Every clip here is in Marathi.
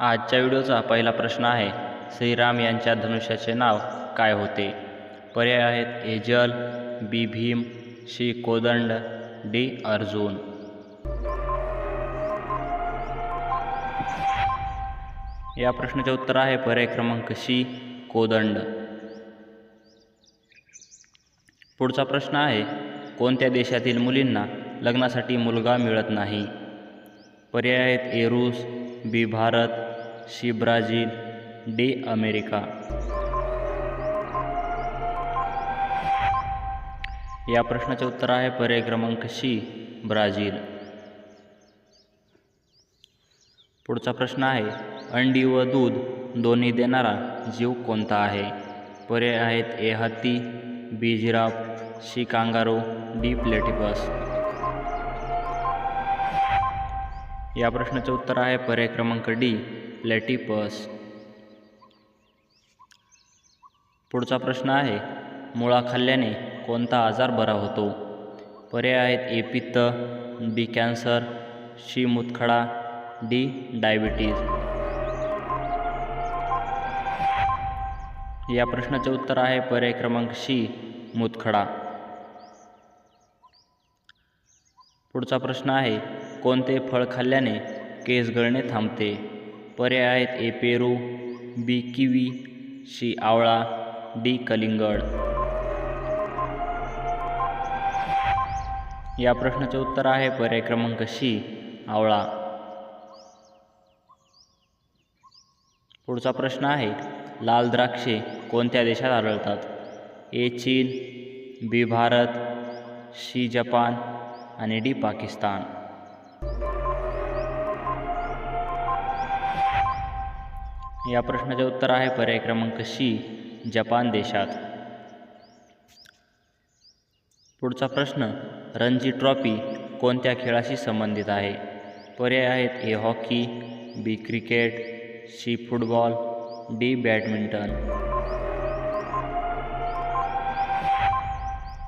आजच्या व्हिडिओचा पहिला प्रश्न आहे श्रीराम यांच्या धनुष्याचे नाव काय होते? पर्याय आहेत एजल B Bhim C Kodand D Arjun. या प्रश्नाचे उत्तर आहे पर्याय क्रमांक शी कोदंड. पुढचा प्रश्न आहे कोणत्या देशातील मुलींना लग्नासाठी मुलगा मिळत नाही? पर्याय आहेत एरूस B Bharat C Brazil D America. या प्रश्नाचे उत्तर आहे पर्याय क्रमांक सी ब्राझील. पुढचा प्रश्न आहे अंडी व दूध दोन्ही देणारा जीव कोणता आहे? पर्याय आहेत ए हत्ती B giraffe C kangaroo D platypus. या प्रश्नाचं उत्तर आहे पर्याय क्रमांक डी प्लेटिपस पुढचा प्रश्न आहे मुळा खाल्ल्याने कोणता आजार बरा होतो? पर्याय आहेत ए पित्त बी कॅन्सर सी मुतखडा डी डायबिटीज. या प्रश्नाचे उत्तर आहे पर्याय क्रमांक सी मुतखडा. पुढचा प्रश्न आहे कोणते फळ खाल्ल्याने केस गळणे थांबते? पर्याय आहेत ए पेरू बी किवी सी आवळा डी कलिंगड. या प्रश्नाचे उत्तर आहे पर्याय क्रमांक सी आवळा. पुढचा प्रश्न आहे लाल द्राक्षे कोणत्या देशात आढळतात? ए चीन बी भारत सी जपान आणि डी पाकिस्तान. या प्रश्नाचे उत्तर आहे पर्याय क्रमांक सी जपान देशात. पुढचा प्रश्न रणजी ट्रॉफी कोणत्या खेळाशी संबंधित आहे? पर्याय आहेत A hockey B cricket C football D badminton.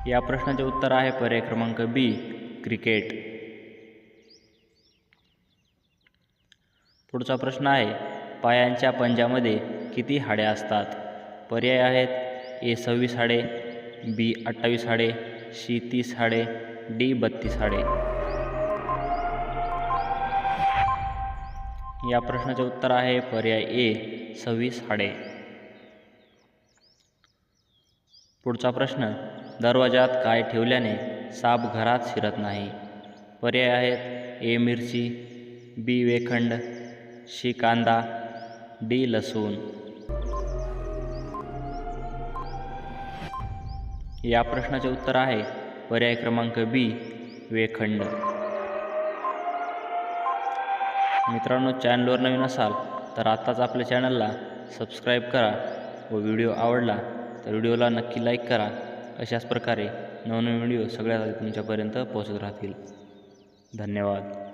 या प्रश्नाचे उत्तर आहे पर्याय क्रमांक बी क्रिकेट. पुढचा प्रश्न आहे पायांच्या पंजामध्ये किती हाड्या असतात? पर्याय आहेत ए सव्वीस हाडे बी अठ्ठावीस हाडे सी तीस हाडे डी बत्तीस हाडे. या प्रश्नाचे उत्तर आहे पर्याय ए सव्वीस हाडे. पुढचा प्रश्न दरवाजात काय ठेवल्याने साप घरात शिरत नाही? पर्याय आहेत ए मिरची बी वेखंड शी कांदा डी लसूण. या प्रश्नाचे उत्तर आहे पर्याय क्रमांक बी वेखंड. मित्रांनो चॅनलवर नवीन असाल तर आत्ताच आपल्या चॅनलला सबस्क्राईब करा व व्हिडिओ आवडला तर व्हिडिओला नक्की लाईक करा. अशाच प्रकारे नवनवीन व्हिडिओ सगळ्यात आधी तुमच्यापर्यंत पोहोचत राहतील. धन्यवाद.